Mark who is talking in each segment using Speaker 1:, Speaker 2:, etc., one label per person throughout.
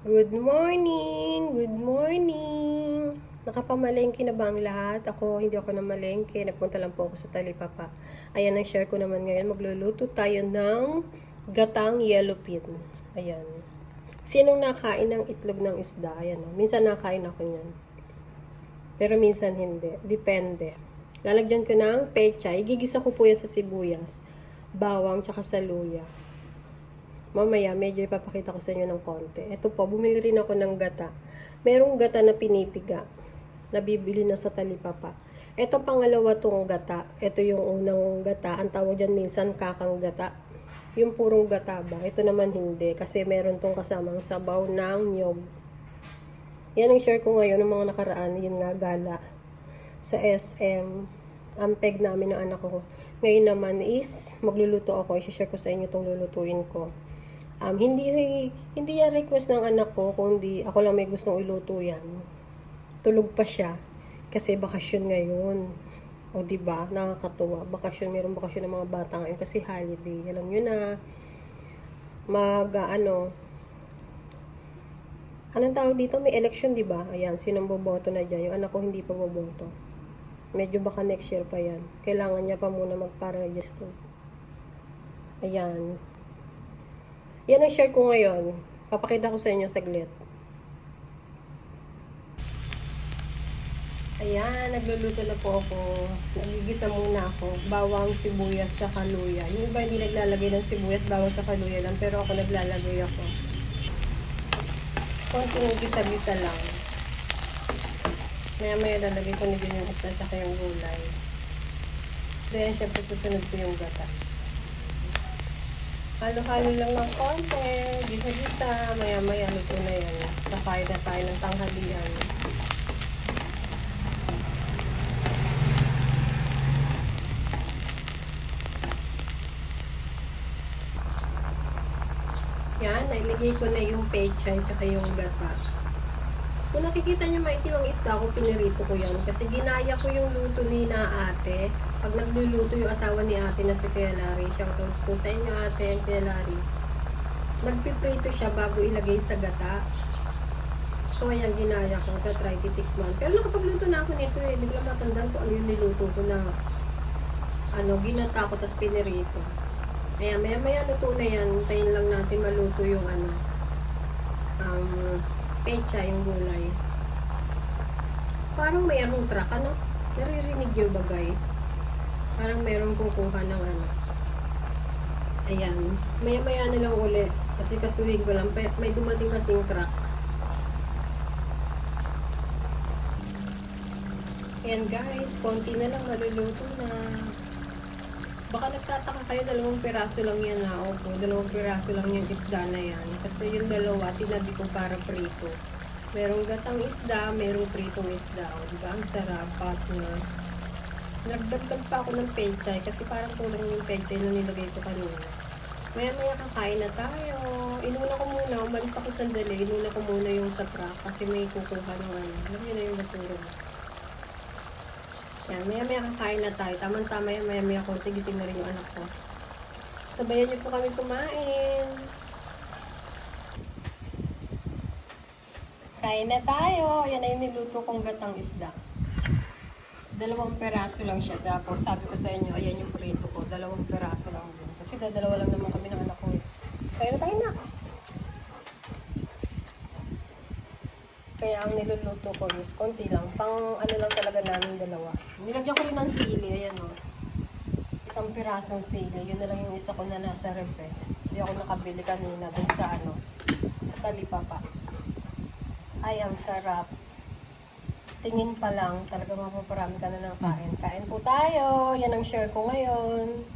Speaker 1: Good morning! Good morning! Nakapamalengke na ba ang lahat? Ako, hindi ako namalengke. Nagpunta lang po ako sa Talipapa. Ayan, ang share ko naman ngayon. Magluluto tayo ng gatang yellow pin. Ayan. Sinong nakain ng itlog ng isda? Ayan, oh. minsan nakain ako niyan. Pero minsan hindi. Depende. Lalagyan ko ng pecha. Igigisa ko po yan sa sibuyas, bawang, tsaka sa luya. Mamaya, medyo ipapakita ko sa inyo ng konti. Ito po, bumili rin ako ng gata. Merong gata na pinipiga. Nabibili na sa talipapa. Ito pangalawa tong gata. Ito yung unang gata. Ang tawag dyan minsan kakang gata. Yung purong gata ba? Ito naman hindi. Kasi meron tong kasamang sabaw ng nyog. Yan ang share ko ngayon ng mga nakaraan. Yun nga, gala. Sa SM. Ang peg namin ng anak ko. Ngayon naman is, magluluto ako. I-share ko sa inyo itong lulutuin ko. Um, hindi hindi yan request ng anak ko, kundi ako lang may gustong iluto yan. Tulog pa siya kasi bakasyon ngayon. O di ba? Nakakatuwa. Bakasyon, mayroong bakasyon ng mga bata ngayon kasi holiday. Alam niyo na mag ano Anong tawag dito? May election, di ba? Ayan, sinong boboto na dyan? Yung anak ko hindi pa boboto. Medyo baka next year pa yan. Kailangan niya pa muna magpa-register. Ayan. Yan ang share ko ngayon. Papakita ko sa inyo saglit. Ayan, nagluluto na po ako. Nagigisa muna ako. Bawang, sibuyas, sa kaluya. Yung iba hindi naglalagay ng sibuyas, bawang, sa kaluya lang. Pero ako naglalagay ako. Konting gisa-gisa lang. Maya-maya lalagay ko na din yung isda tsaka yung gulay. Then, syempre susunod ko yung gata. Halo-halo lang ng konti. Gisa-gisa. Maya-maya luto na yan. Kakain na tayo ng tanghalian. Yan, nailagay ko na yung pechay tsaka yung gata. Kung nakikita nyo maitim ang isda ko, pinirito ko yan. Kasi ginaya ko yung luto ni na ate. Pag nagluluto yung asawa ni ate na si Kuya Larry, shoutout po sa inyo ate and Larry. Nagpiprito siya bago ilagay sa gata. So, ayan, ginaya ko. Tatry titikman. Pero nakapagluto na ako nito eh. Hindi ko matandaan kung ano yung niluto ko na ano, ginata ko, tapos pinirito. Ayan, maya maya luto na yan. Hintayin lang natin maluto yung ano, um, pecha, yung gulay. Parang mayroong truck, ano? Naririnig nyo ba guys? Parang mayroong kukuha ng ano. Ayan. Maya maya na lang uli. Kasi kasuhin ko lang. May dumating kasing truck. Ayan guys, konti na lang maluluto na. Baka nagtataka kayo, dalawang piraso lang yan na. Opo, dalawang piraso lang yung isda na yan. Kasi yung dalawa, tinabi ko para prito. Merong gatang isda, merong pritong isda. O, diba? Ang sarap, partner. Nagdagdag pa ako ng pechay kasi parang kulang yung pechay na nilagay ko kanina. Maya maya kakain na tayo. Inuna ko muna, umalis ako sandali. Inuna ko muna yung sa truck kasi may kukuha ng ano. Alam niyo na yung basura mo. Yan, maya maya kakain na tayo. Tamang-tama yan, maya maya konti gising na rin yung anak ko. Sabayan niyo po kami kumain. Kain na tayo. Yan ay niluto kong gatang isda. Dalawang peraso lang siya. Tapos sabi ko sa inyo, ayan yung prito ko. Dalawang peraso lang din. Kasi dadalawa lang naman kami ng anak ko eh. Kaya na tayo na. Kaya ang niluluto ko is konti lang. Pang ano lang talaga namin dalawa. Nilagyan ko rin ng sili. Ayan o. Isang pirasong sili. Yun na lang yung isa ko na nasa ref eh. Hindi ako nakabili kanina dun sa ano. Sa talipapa. Ay, ang sarap. Tingin pa lang, talaga mapaparami ka na ng kain. Kain po tayo. Yan ang share ko ngayon.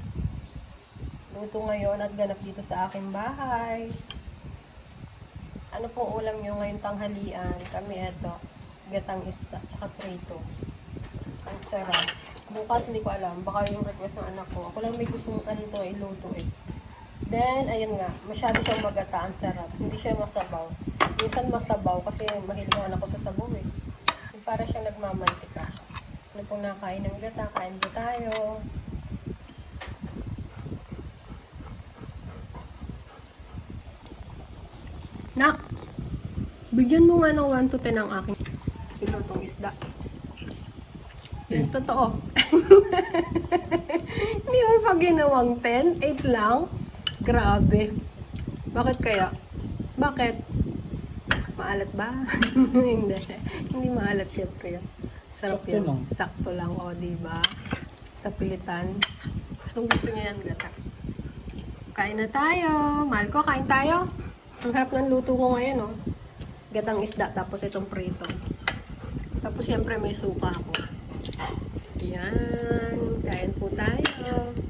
Speaker 1: Luto ngayon at ganap dito sa aking bahay. Ano pong ulam nyo ngayong tanghalian? Kami eto, gatang isda, tsaka prito. Ang sarap. Bukas hindi ko alam, baka yung request ng anak ko. Ako lang may gustong ano to, iluto eh. Then, ayun nga, masyado siyang magata, ang sarap. Hindi siya masabaw. Minsan masabaw kasi mahilig ang anak ko sa sabaw eh. Para siyang nagmamantika. Ano pong nakain ng gata, kain po tayo. Nak! Bigyan mo nga ng 1 to 10 ang aking sinutong isda. Yan, totoo. Hindi mo pa ginawang 10? 8 lang? Grabe. Bakit kaya? Bakit? Maalat ba? Hindi. Hindi maalat syempre yan. Sarap
Speaker 2: Sakto
Speaker 1: yan.
Speaker 2: lang.
Speaker 1: Sakto lang. O, diba? Sa pilitan. Gustong gusto niya yan, gata. Kain na tayo. Mahal ko, kain tayo. Ang harap ng luto ko ngayon, oh. Gatang isda, tapos itong prito. Tapos, siyempre, may suka ako. Yan. Kain po tayo.